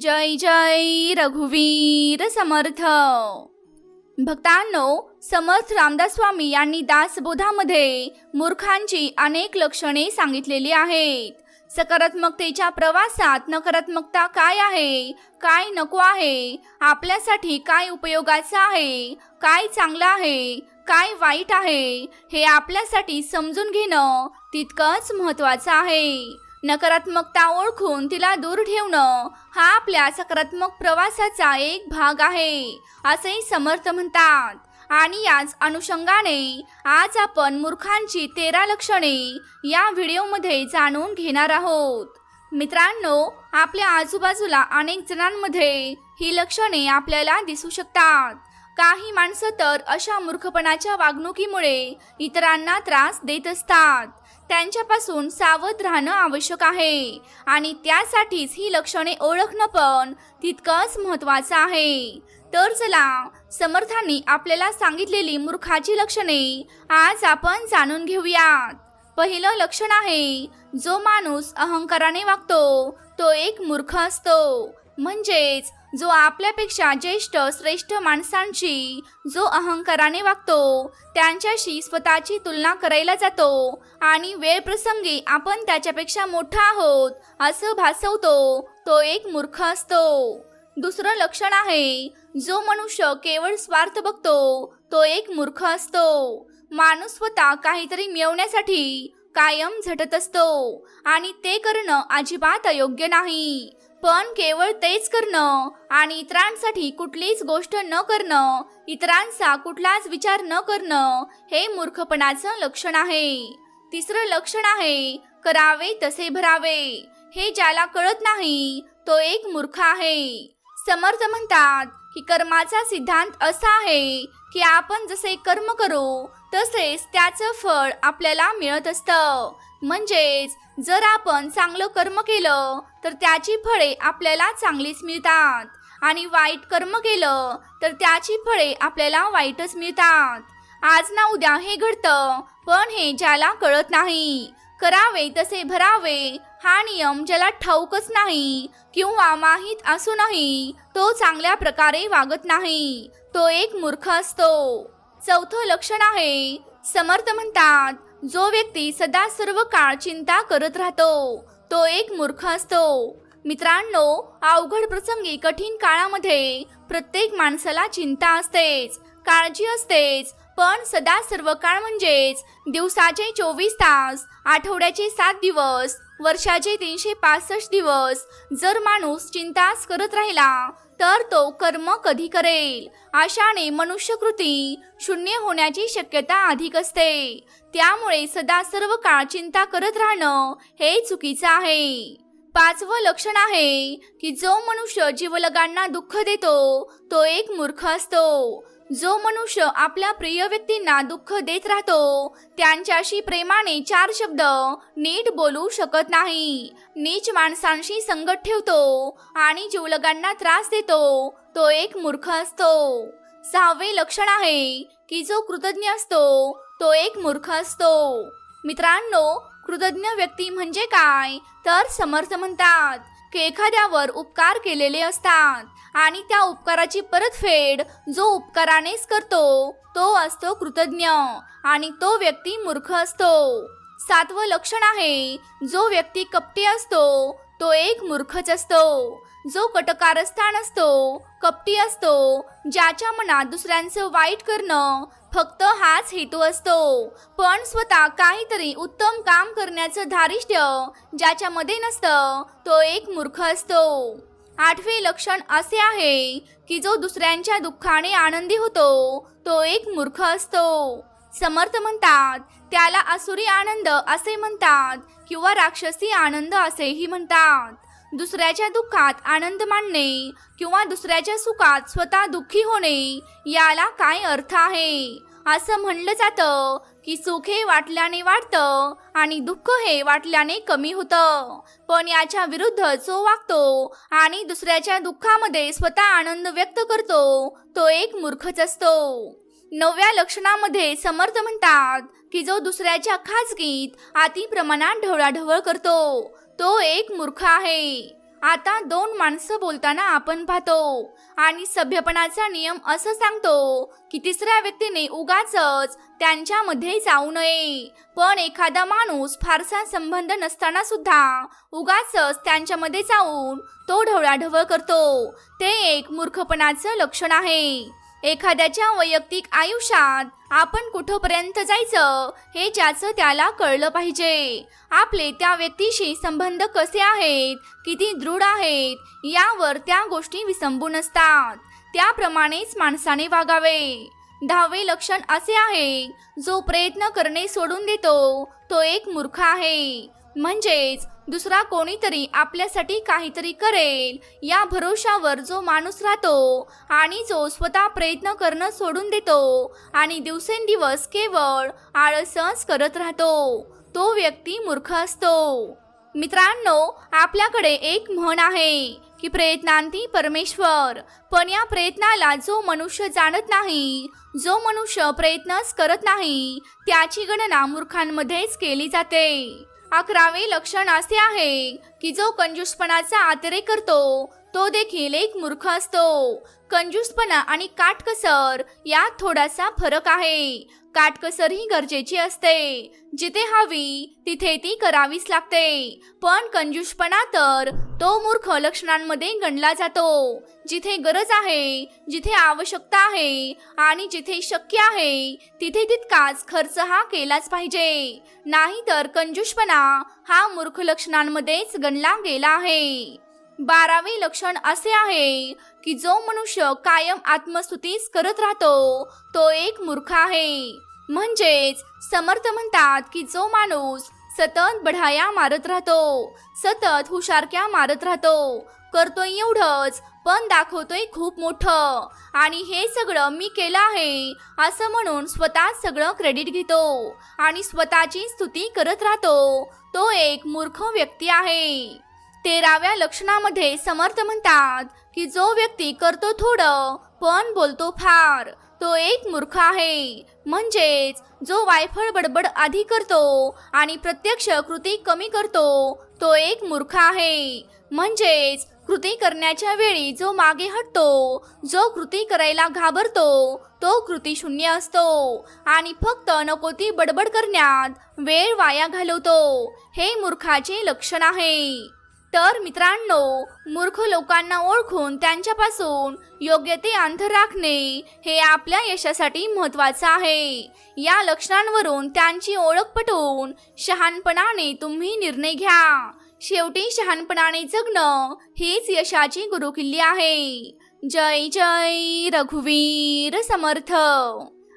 जय जय रघुवीर समर्थ. भक्तांनो समर्थ रामदास स्वामी यांनी दासबोधामध्ये मूर्खांची अनेक लक्षणे सांगितलेली आहेत. सकारात्मकतेच्या प्रवासात नकारात्मकता काय आहे? काय नको आहे? आपल्यासाठी काय उपयोगाचं आहे? काय चांगलं आहे? काय वाईट आहे? हे आपल्यासाठी समजून घेणं तितकंच महत्त्वाचं आहे. नकारात्मकता ओळखून तिला दूर ठेवणं हा आपल्या सकारात्मक प्रवासाचा एक भाग आहे असेही समर्थ म्हणतात. आणि याच अनुषंगाने आज आपण मूर्खांची तेरा लक्षणे या व्हिडिओमध्ये जाणून घेणार आहोत. मित्रांनो आपल्या आजूबाजूला अनेक जणांमध्ये ही लक्षणे आपल्याला दिसू शकतात. काही माणसं तर अशा मूर्खपणाच्या वागणुकीमुळे इतरांना त्रास देत असतात. त्यांच्यापासून सावध राहणं आवश्यक आहे. आणि त्यासाठीच ही लक्षणे ओळखणं पण तितकंच महत्वाचं आहे. तर चला समर्थांनी आपल्याला सांगितलेली मूर्खाची लक्षणे आज आपण जाणून घेऊयात. पहिलं लक्षण आहे जो माणूस अहंकाराने वागतो तो एक मूर्ख असतो. म्हणजेच जो आपल्यापेक्षा ज्येष्ठ श्रेष्ठ माणसांची जो अहंकाराने वागतो त्यांच्याशी स्वतःची तुलना करायला जातो आणि वेळ प्रसंगी आपण त्याच्यापेक्षा मोठा आहोत असं भासवतो तो एक मूर्ख असतो. दुसरं लक्षण आहे जो मनुष्य केवळ स्वार्थ बघतो तो एक मूर्ख असतो. माणूस स्वतः काहीतरी मिळवण्यासाठी कायम झटत असतो आणि ते करणं अजिबात अयोग्य नाही. पण केवळ तेच करणं आणि इतरांसाठी कुठलीच गोष्ट न करणं इतरांचा कुठलाच विचार न करणं हे मूर्खपणाचं लक्षण आहे. तिसरं लक्षण आहे करावे तसे भरावे. हे ज्याला कळत नाही तो एक मूर्ख आहे. समर्थ म्हणतात की कर्माचा सिद्धांत असा आहे की आपण जसे कर्म करू तसेच त्याचं फळ आपल्याला मिळत असतं. म्हणजेच जर आपण चांगलं कर्म केलं तर त्याची फळे आपल्याला चांगलीच मिळतात. आणि वाईट कर्म केलं तर त्याची फळे आपल्याला वाईटच मिळतात. आज ना उद्या हे घडतं पण हे ज्याला कळत नाही. करावे तसे भरावे हा नियम ज्याला ठाऊकच नाही किंवा माहीत असूनही तो चांगल्या प्रकारे वागत नाही. तो एक मूर्ख असतो. चौथं लक्षण आहे. समर्थ म्हणतात जो व्यक्ती सदा सर्व काळ चिंता करत राहतो तो एक मूर्ख असतो. मित्रांनो अवघड प्रसंगी कठीण काळामध्ये प्रत्येक माणसाला चिंता असतेच काळजी असतेच पण सदा सर्व काळ म्हणजेच दिवसाचे चोवीस तास आठवड्याचे सात दिवस वर्षाचे तीनशे पासष्ट दिवस. जर माणूस चिंताच करत राहिला तर तो कर्म कधी करेल? अशाने मनुष्यकृती शून्य होण्याची शक्यता अधिक असते. त्यामुळे सदा सर्व काळ चिंता करत राहणं हे चुकीचं आहे. पाचवं लक्षण आहे की जो मनुष्य जीवलगांना दुःख देतो तो एक मूर्ख असतो. जो मनुष्य आपल्या प्रिय व्यक्तींना दुःख देत राहतो त्यांच्याशी प्रेमाने चार शब्द नीट बोलू शकत नाही. नीच माणसांशी संगत ठेवतो आणि जीवलगांना त्रास देतो. तो एक मूर्ख असतो. सहावे लक्षण आहे की जो कृतज्ञ असतो तो एक मूर्ख असतो. मित्रांनो कृतज्ञ व्यक्ती म्हणजे काय? तर समर्थ म्हणतात. एखाद्यावर उपकार केलेले असतात आणि त्या उपकाराची परतफेड जो उपकारानेच करतो तो असतो कृतज्ञ आणि तो व्यक्ती मूर्ख असतो. सातवं लक्षण आहे जो व्यक्ती कपटी असतो तो एक मूर्खच असतो. जो कटकारस्थान असतो कपटी असतो ज्याच्या मनात दुसऱ्यांचं वाईट करणं फक्त हाच हेतू असतो. पण स्वतः काहीतरी उत्तम काम करण्याचं धारिष्ट्य ज्याच्यामध्ये नसतं तो एक मूर्ख असतो. आठवे लक्षण असे आहे की जो दुसऱ्यांच्या दुःखाने आनंदी होतो तो एक मूर्ख असतो. समर्थ म्हणतात त्याला असुरी आनंद असे म्हणतात किंवा राक्षसी आनंद असेही म्हणतात. दुसऱ्याच्या दुःखात आनंद मानणे किंवा दुसऱ्याच्या सुखात स्वतः दुःखी होणे याला काय अर्थ आहे? असं म्हणलं जातं की सुख हे वाटल्याने वाढतं आणि दुःख हे वाटल्याने कमी होतं. पण याच्या विरुद्ध जो वागतो आणि दुसऱ्याच्या दुःखामध्ये स्वतः आनंद व्यक्त करतो तो एक मूर्खच असतो. नवव्या लक्षणामध्ये समर्थ म्हणतात की जो दुसऱ्याच्या खाजगीत अति प्रमाणात ढवळाढवळ करतो. तो एक मूर्ख आहे. आता दोन माणसं बोलताना आपण पाहतो. आणि सभ्यपणाचा नियम असं सांगतो की तिसऱ्या व्यक्तीने उगाचच त्यांच्यामध्ये जाऊ नये. पण एखादा माणूस फारसा संबंध नसताना सुद्धा उगाचच त्यांच्यामध्ये जाऊन तो ढवळाढवळ करतो. ते एक मूर्खपणाचं लक्षण आहे. एखाद्याच्या वैयक्तिक आयुष्यात आपण कुठंपर्यंत जायचं हे ज्याचं त्याला कळलं पाहिजे. आपले त्या व्यक्तीशी संबंध कसे आहेत किती दृढ आहेत यावर त्या गोष्टी विसंबून असतात. त्याप्रमाणेच माणसाने वागावे. दहावे लक्षण असे आहे जो प्रयत्न करणे सोडून देतो तो एक मूर्ख आहे. म्हणजेच दुसरा कोणीतरी आपल्यासाठी काहीतरी करेल. या भरोशावर जो माणूस राहतो आणि जो स्वतः प्रयत्न करणं सोडून देतो आणि दिवसेंदिवस केवळ आळसच करत राहतो तो व्यक्ती मूर्ख असतो. मित्रांनो आपल्याकडे एक म्हण आहे की प्रयत्नांती परमेश्वर पण या प्रयत्नाला जो मनुष्य जाणत नाही जो मनुष्य प्रयत्नच करत नाही त्याची गणना मूर्खांमध्येच केली जाते. अकरावे लक्षण असे आहे की जो कंजूसपणाचा आतरे करतो तो देखील एक मूर्ख असतो. कंजूसपणा आणि काटकसर यात थोडासा फरक आहे. काटकसर ही गरजेची असते. जिथे हवी तिथे ती करावीच लागते. पण कंजूसपणा तर तो मूर्ख लक्षणांमध्ये गणला जातो. जिथे गरज आहे जिथे आवश्यकता आहे आणि जिथे शक्य आहे तिथे तितकाच खर्च हा केलाच पाहिजे. नाहीतर कंजूसपणा हा मूर्ख लक्षणांमध्येच गणला गेला आहे. बारावे लक्षण असे आहे की जो मनुष्य कायम आत्मस्तुतीच करत राहतो तो एक मूर्ख आहे. म्हणजेच समर्थ म्हणतात की जो माणूस सतत बढाया मारत राहतो सतत हुशारक्या मारत राहतो करतोय एवढंच पण दाखवतोय खूप मोठं. आणि हे सगळं मी केलं आहे असं म्हणून स्वतः सगळं क्रेडिट घेतो आणि स्वतःची स्तुती करत राहतो तो एक मूर्ख व्यक्ती आहे. तेराव्या लक्षणामध्ये समर्थ म्हणतात की जो व्यक्ती करतो थोडं पण बोलतो फार तो एक मूर्ख आहे. म्हणजेच जो वायफळ बडबड आधी करतो आणि प्रत्यक्ष कृती कमी करतो तो एक मूर्ख आहे. म्हणजेच कृती करण्याच्या वेळी जो मागे हटतो जो कृती करायला घाबरतो तो कृती शून्य असतो आणि फक्त नको ती बडबड करण्यात वेळ वाया घालवतो. हे मूर्खाचे लक्षण आहे. तर मित्रांनो मूर्ख लोकांना ओळखून त्यांच्यापासून योग्य ते अंतर राखणे हे आपल्या यशासाठी महत्वाचं आहे. या लक्षणांवरून त्यांची ओळख पटवून शहाणपणाने तुम्ही निर्णय घ्या. शेवटी शहाणपणाने जगणं हीच यशाची गुरुकिल्ली आहे. जय जय रघुवीर समर्थ.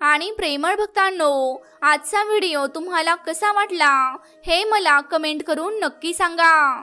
आणि प्रेमळ भक्तांनो आजचा व्हिडिओ तुम्हाला कसा वाटला हे मला कमेंट करून नक्की सांगा.